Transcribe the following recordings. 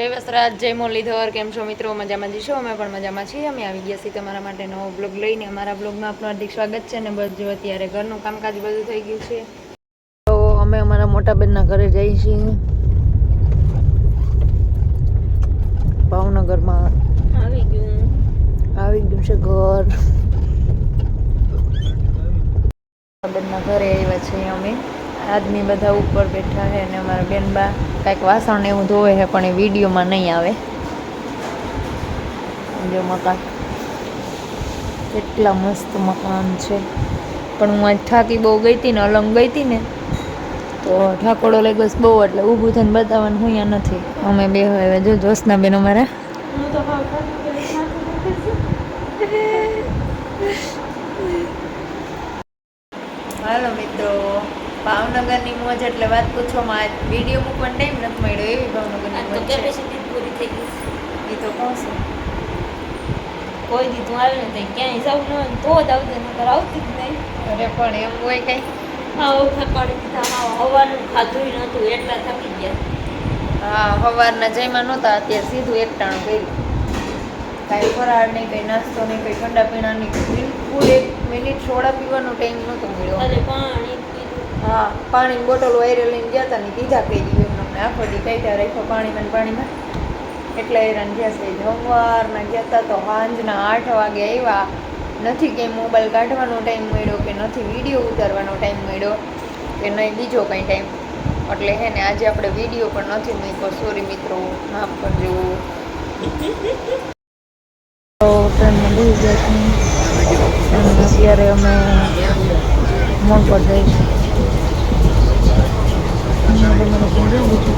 જય વસરાજ જય મુરલીધર કેમ છો મિત્રો? મજામાં જઈશો અમે પણ મજામાં છીએ. અમે આવી ગયા છીએ તમારા માટે નવો બ્લોગ લઈને. અમારા બ્લોગમાં આપનું હાર્દિક સ્વાગત છે અને બધું અત્યારે ઘરનું કામકાજ બધું થઈ ગયું છે. તો અમે અમારા મોટા બેનના ઘરે જઈએ છીએ. ભાવનગરમાં આવી ગયું. આવી ગયું છે ઘર. બેનના ઘરે આવ્યા છીએ અમે. આદમી બધા ઉપર બેઠા છે અને અમારા બેનબા કાંઈક વાસણ એવું ધોવે છે, પણ એ વિડીયોમાં નહીં આવે. જો મકાન કેટલા મસ્ત મકાન છે. પણ હું આજ થાકી બહુ ગઈ હતી ને, અલંગ ગઈ હતી ને, તો ઠાકોડો લઈ બસ બહુ, એટલે ઊભું થઈને બતાવવાનું હું અહીંયા નથી. અમે બે હવે જો જોશના બેન અમારા. હાલો મિત્રો. ભાવનગરની મોજ એટલે વાત પૂછવામાં આજ વીડિયો મૂકવાનો ટાઈમ નથી મળ્યો એવી ભાવનગરની મોજ કેપેસિટી પૂરી થઈ ગઈ. એ તો કહું છું. કોઈ દી તું આવે ને તો ક્યાંય જવું ન હોય તો જ આવતી નકર આવતી જ નહીં. અરે પણ એમ હોય કઈ? હાવ થકાડી દીધા. હવાનું ખાધું નહોતું એટલા થાકી ગયા. હા સવારના જયમાં નહોતા અત્યારે સીધું એકટાણું કર્યું. કાંઈ ફરાળ નહીં કંઈ નાસ્તો નહીં કંઈ ઠંડા પીણા નહીં બિલકુલ એક મિનિટ સોડા પીવાનો ટાઈમ નહોતો મળ્યો. પાણી હા, પાણીની બોટલ વાયરે લઈને ગયા હતા ને કીધા કહી દીધું અમને આખો દી કાઢ્યા રાખ્યો પાણીમાં પાણીમાં. એટલે હેરાન ગયા છે. સવારના ગયા હતા તો સાંજના આઠ વાગે આવ્યા. નથી કે મોબાઈલ કાઢવાનો ટાઈમ મળ્યો કે નથી વીડિયો ઉતારવાનો ટાઈમ મળ્યો કે નહીં, બીજો કંઈ ટાઈમ. એટલે હે ને આજે આપણે વીડિયો પણ નથી મૂક્યો. સોરી મિત્રો, માફ કરજો. અત્યારે અમે પર જઈશું. મને જોવું છે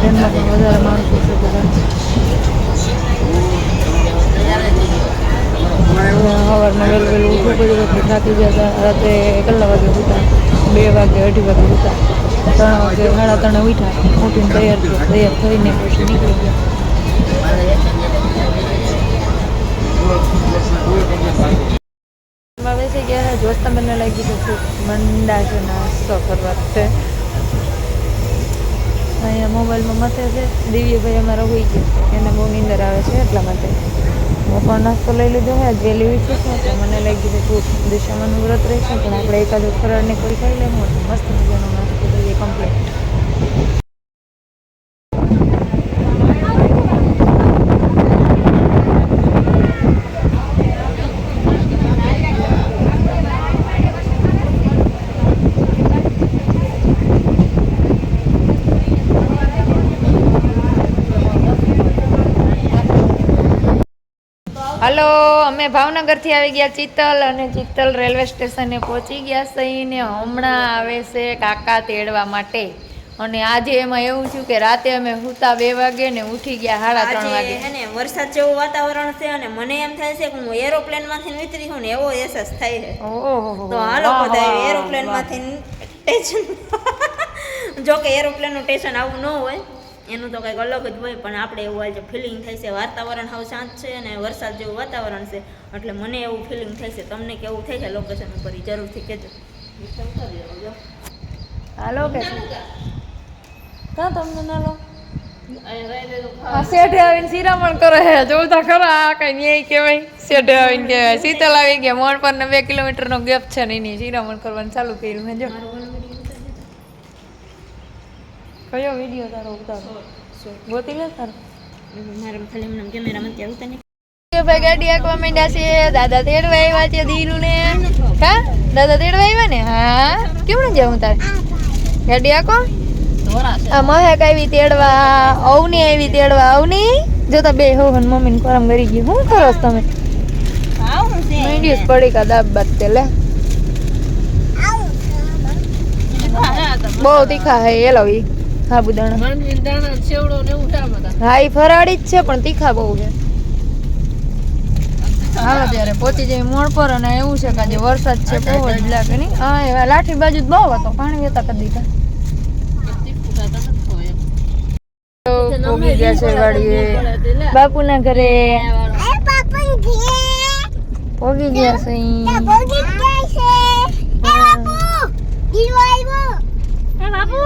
મોબાઈલમાં પણ વધારે માણસો છે સવારમાં વહેલું વહેલું ઉઠવું થાકી ગયા હતા રાત્રે કેટલા વાગે ઉઠા બે વાગે અઢી વાગે ઉઠા ત્રણ વાગે સાડા ત્રણે ઉઠ્યા ઉઠીને તૈયાર થયો તૈયાર થઈને પછી નીકળી ગયા ગયા છે જોસ્તા બંને લાગી છે ખૂબ મંડા છે નાસ્તો કરવા છે. અહીંયા મોબાઈલમાં મતે છે. દિવ્યભાઈ અમારો હોઈ ગયો છે. એને બહુ નીંદર આવે છે એટલા માટે. હું પણ નાસ્તો લઈ લીધો હોય આજે લેવી છું તો મને લાગી ગયું ખૂબ દિશામાનું વ્રત રહેશે. પણ આપણે એકાદ ફરાળને કોઈ ખાઈ લેવું હું મસ્ત મજાનો નાસ્તો કરીએ કમ્પ્લીટ હલો અમે ભાવનગરથી આવી ગયા ચિત્તલ અને ચિત્તલ રેલવે સ્ટેશને પહોંચી ગયા સહીને હમણાં આવે છે કાકા તેડવા માટે. અને આજે એમાં એવું થયું કે રાતે અમે સૂતા બે વાગે ને ઉઠી ગયા સાડા ત્રણ વાગે. અને વરસાદ જેવું વાતાવરણ છે અને મને એમ થાય છે કે હું એરોપ્લેનમાંથી ઉતરી હું ને એવો અહેસાસ થાય છે. તો હાલો બધા એરોપ્લેનમાંથી જો કે એરોપ્લેનનું સ્ટેશન આવું ન હોય. એનું તો કંઈક અલગ જ હોય પણ આપણે એવું આજે ફિલિંગ થાય છે વાતાવરણ હાવ શાંત છે અને વરસાદ જેવું વાતાવરણ છે એટલે મને એવું ફિલિંગ થાય છે. તમને કેવું થાય છે લોકેશન ઉપર એ જરૂરથી કહેજો. હાલો કે કાં તમને ના લો? શેઠે આવીને શિરામણ કરે છે. જોતા ખરા આ કઈ ન્યાય કહેવાય. શેઠે આવીને કહેવાય શીતલ આવી ગયા. મોણ પર ને બે કિલોમીટરનો ગેપ છે ને એની શિરામણ કરવાનું ચાલુ કર્યું હે જો. કયો વીડિયો તારો ઉતારો? ગોતી લે તારો. મારે ખાલી એમને કેમેરામાં ત્યાં ઉતારી કે ભાઈ ગાડી આંકવા માંડ્યા છે દાદા તેડવા આવ્યા છે દીનુ ને હા? દાદા તેડવા આવ્યા ને? હા? કેમણે જાઉં તારે? ગાડી આંકો. આ મહેક આવી તેડવા અવની આવી તેડવા. અવની જોતા બે હો હન મમ્મી ને કરમ કરી ગયું શું કરો તમે? આવું પડી કા દાબ બાદ તે લે. બહુ તીખા હે એ લવી સાબુદાણા હા એ ફરાળી જ છે પણ તીખા બહુ છે. હાલો ત્યારે પહોંચી મોડ પર અને એવું છે કે આજે વરસાદ છે બહુ જ લાગે નહીં હા એવા લાઠી બાજુ જ બહુ હતો પાણી વેતા કરી દીધા. પોગી ગયા છે વાડીએ. બાપુના ઘરે. પોગી ગયા છે. બાપુ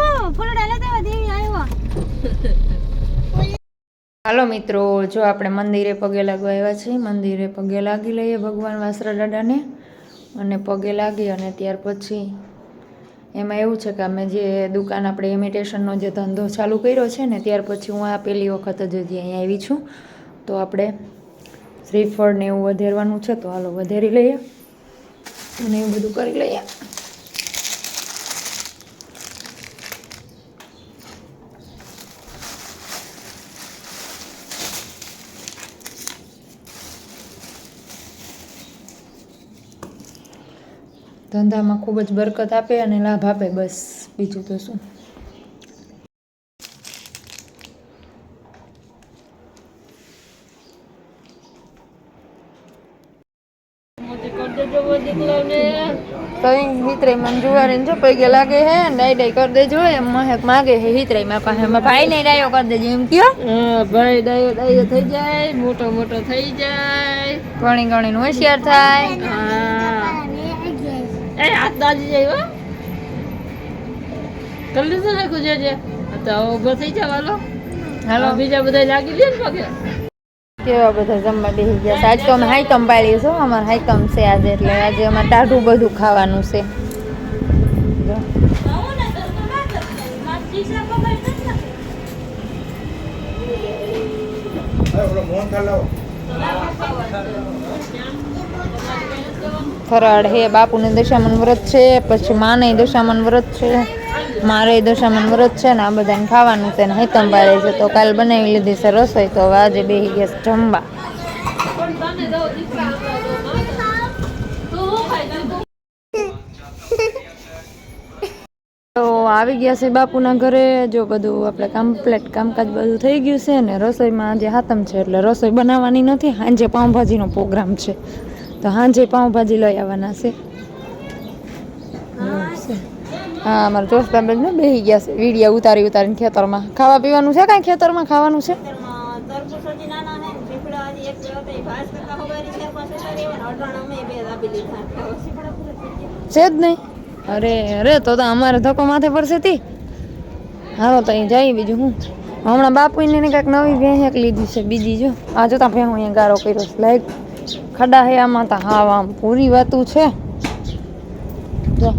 હાલો મિત્રો, જો આપણે મંદિરે પગે લાગવા આવ્યા છીએ, મંદિરે પગે લાગી લઈએ ભગવાન વાસરા દાદાને. અને પગે લાગી અને ત્યાર પછી એમાં એવું છે કે અમે જે દુકાન આપણે ઇમિટેશનનો જે ધંધો ચાલુ કર્યો છે ને, ત્યાર પછી હું આ પહેલી વખત જ હજી અહીંયા આવી છું. તો આપણે શ્રીફળ ને એવું વધેરવાનું છે, તો હાલો વધારી લઈએ અને એવું બધું કરી લઈએ. ધંધામાં ખૂબ જ બરકત આપે અને લાભ આપે બસ. બીજું તો શું? મને જુવારીને જો પૈકે લાગે હે ડાઈ ડાઈ કરી દેજો એમ મહેક માગે હે હિતરાઈ માં પાસે ભાઈ ને ડાયો કરી દેજો એમ કયો? ભાઈ ડાયો ડાયો થઈ જાય મોટો મોટો થઈ જાય. ઘણી ઘણી હોશિયાર થાય. હા. એ હાથ દાજી જાય હો. કરી લીધું ને છે તો થઈ જાવ હાલો. હાલો બીજા બધા લાગી લે ને પગે. કેવા બધા જમવા બેસી ગયા છે? આજ તો અમે હાઈકમ પાડી છું અમારે હાઈકમ છે આજે એટલે આજે અમારે ટાઢું બધું ખાવાનું છે. જો. ફરાળ હે, બાપુને દશામન વ્રત છે, પછી માને દશામન વ્રત છે, મારે દશામન વ્રત છે ને આ બધાને ખાવાનું છે ને પાડે છે. તો કાલ બનાવી લીધી છે રસોઈ, તો હવે આજે બેસી ગયા જમવા. તો આવી ગયા છે બાપુના ઘરે, જો બધું આપણે કમ્પ્લેટ કામકાજ બધું થઈ ગયું છે ને રસોઈમાં આજે હાતમ છે, એટલે રસોઈ બનાવવાની નથી સાંજે પાઉંભાજીનો પ્રોગ્રામ છે. તો હાંજે પાઉંભાજી લઈ આવવાના છે. હા. અમારા દોસ્તા બેન ને બેસી ગયા છે. વીડિયા ઉતારી ઉતારીને ખેતરમાં. ખાવા પીવાનું છે કાંઈ ખેતરમાં ખાવાનું છે? એક જ નહીં. અરે અરે તો તો અમારે ધક્કો માથે પડશે તી. હાલો તો અહીં જઈ બીજું હું. હમણાં બાપુને ને કાંઈક નવી ભેંસ લીધી છે બીજી જો. આ જોતા ભેં હું અહીંયા ગારો કર્યો છે. લાઈક. ખડા હે આમાં તો હા આમ પૂરી વાતું છે. જો.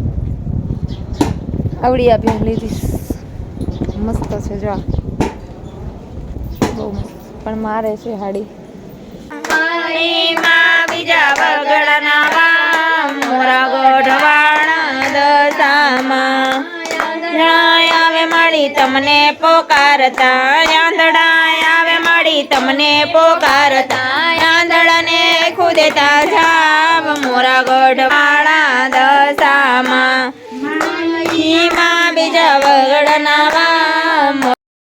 આવડી આ લીધી મસ્ત છે, જો બહુ પણ મારે છે હાડી. આવે મળી તમને પોકારતા આંધળા આવે મળી તમને પોકારતા.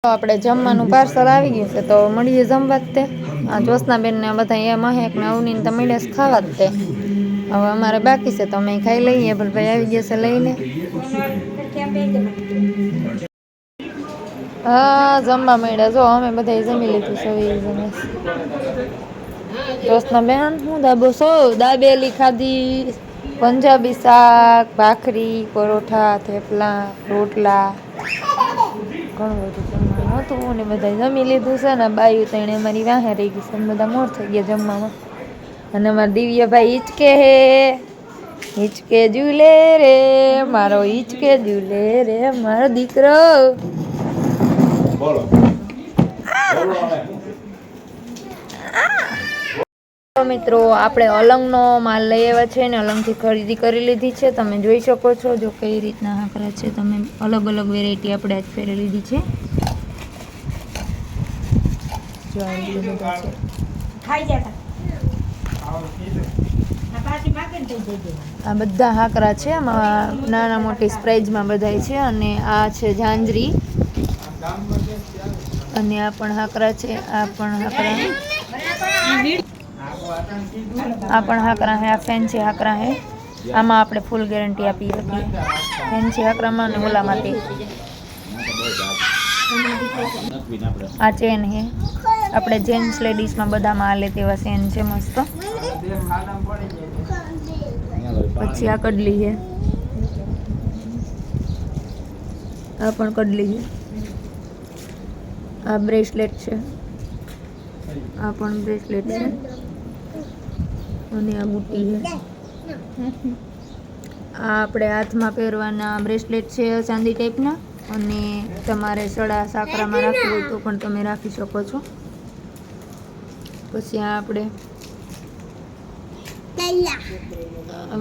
આપણે જમવાનું પાર્સલ આવી ગયું છે, તો મળીએ જમવા જ તે. આ ને બધા એ મહેક ને અવનીને તો મળ્યા છે ખાવા જ તે. હવે અમારે બાકી છે, તો અમે ખાઈ લઈએ, પણ ભાઈ આવી ગયા છે લઈ લે હા, જમવા મળ્યા. જો, અમે બધા જમી લીધું હવે જમે જ્યોત્સનાબેન હું દાબો સો દાબેલી ખાધી પંજાબી શાક ભાખરી પરોઠા થેપલા રોટલા. ઘણું બધું જમવાનું હતું ને બધા જમી લીધું છે ને બાયું તેણે અમારી વાહે રહી ગઈ છે બધા મોર થઈ ગયા જમવામાં. અને અમારા દિવ્યભાઈ હિચકે હે. હિચકે ઝૂલે રે મારો હિચકે ઝૂલે રે મારો દીકરો. તો મિત્રો આપણે અલંગનો માલ લઈ આવ્યા છે ને અલંગથી ખરીદી કરી લીધી છે. તમે જોઈ શકો છો જો કઈ રીતના હાકરા છે. તમે અલગ અલગ વેરાયટી આપણે આજ પહેરી લીધી છે. આ બધા હાકરા છે. આમાં નાના મોટી સ્પ્રાઇઝમાં બધાય છે અને આ છે ઝાંઝરી. અને આ પણ હાકરા છે. આ પણ હાકરા આ પણ હાકરા હે, આ ફેન્સી હાકરા હે. આમાં આપણે ફૂલ ગેરંટી આપી શકીએ. ફેન્સી હાકરામાં અને ઓલામાં આ ચેન હે. આપણે જેન્ટ્સ લેડીઝમાં બધામાં હાલે તેવા ચેન છે મસ્ત. પછી આ કડલી છે આ પણ કડલી છે આ બ્રેસલેટ છે. આ પણ બ્રેસલેટ છે. અને આ બુટ્ટી છે. આ આપણે હાથમાં પહેરવાના બ્રેસલેટ છે ચાંદી ટાઈપના. અને તમારે સડા સાકરામાં રાખવું હોય તો પણ તમે રાખી શકો છો. પછી આ આપણે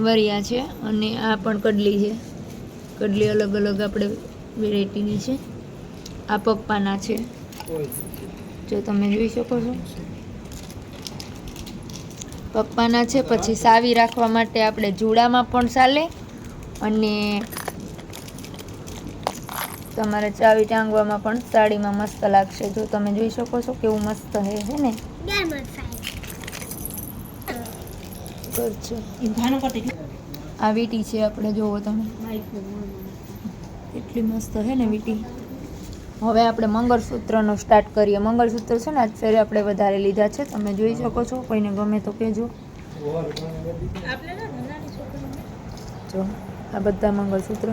વરિયા છે અને આ પણ કડલી છે. કડલી અલગ અલગ આપણે વેરાયટીની છે. આ પપ્પાના છે. જો તમે જોઈ શકો છો. પપ્પાના છે પછી સાવી રાખવા માટે આપણે જુડામાં પણ ચાલે અને તમારે ચાવી ટાંગવામાં પણ સાડીમાં મસ્ત લાગશે. જો તમે જોઈ શકો છો કેવું મસ્ત હે હે ને? આ વીટી છે આપણે જોવો તમે. એટલી મસ્ત છે ને વીટી. હવે આપણે મંગળસૂત્રનો સ્ટાર્ટ કરીએ. મંગળસૂત્ર છે ને આજ ફેરે આપણે વધારે લીધા છે. તમે જોઈ શકો છો કોઈને ગમે તો કહેજો. જો આ બધા મંગળસૂત્ર.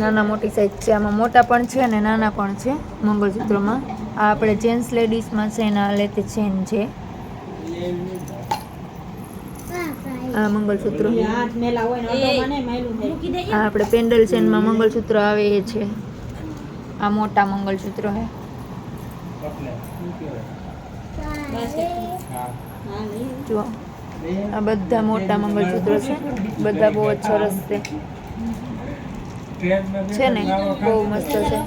નાના મોટી સાઈઝ છે આમાં મોટા પણ છે અને નાના પણ છે મંગળસૂત્રમાં. આ આપણે જેન્ટ્સ લેડીઝમાં છે એના લેતે ચેન છે. આ મંગળસૂત્ર. આ આપણે પેન્ડલ ચેનમાં મંગળસૂત્ર આવે એ છે. આ મોટા મંગલસૂત્ર હે. જો આ બધા મોટા મંગળસૂત્ર છે. બધા બહુ જ સરસ છે. છે ને? બહુ મસ્ત છે.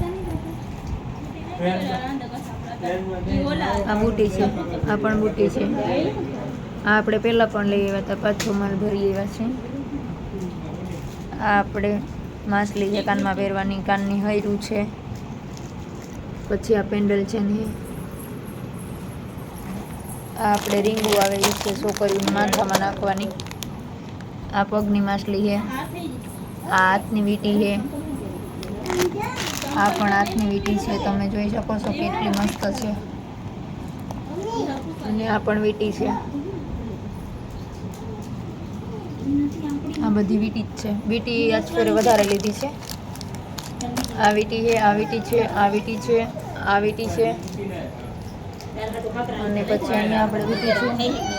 આ બુટી છે. આ પણ બુટી છે. આ આપણે પહેલાં પણ લઈ આવ્યા હતા. પાછો માલ ભરી આવ્યા છે. આ આપણે માછલી છે કાનમાં પહેરવાની. કાનની હૈરું છે. પછી આ પેન્ડલ છે ને આ આપણે રીંગો આવેલી છે છોકરીઓને માથામાં નાખવાની. આ પગની માછલી છે. આ હાથની વીંટી છે. આ પણ હાથની વીટી છે. તમે જોઈ શકો છો કેટલી મસ્ત છે. અને આ પણ વીંટી છે. આ બધી વીંટી જ છે. વીટી આજ ફેરે વધારે લીધી છે. આ વીંટી છે આ વીંટી છે આ વીંટી છે આ વીંટી છે. અને પછી અહીંયા આપણે વીંટી છે.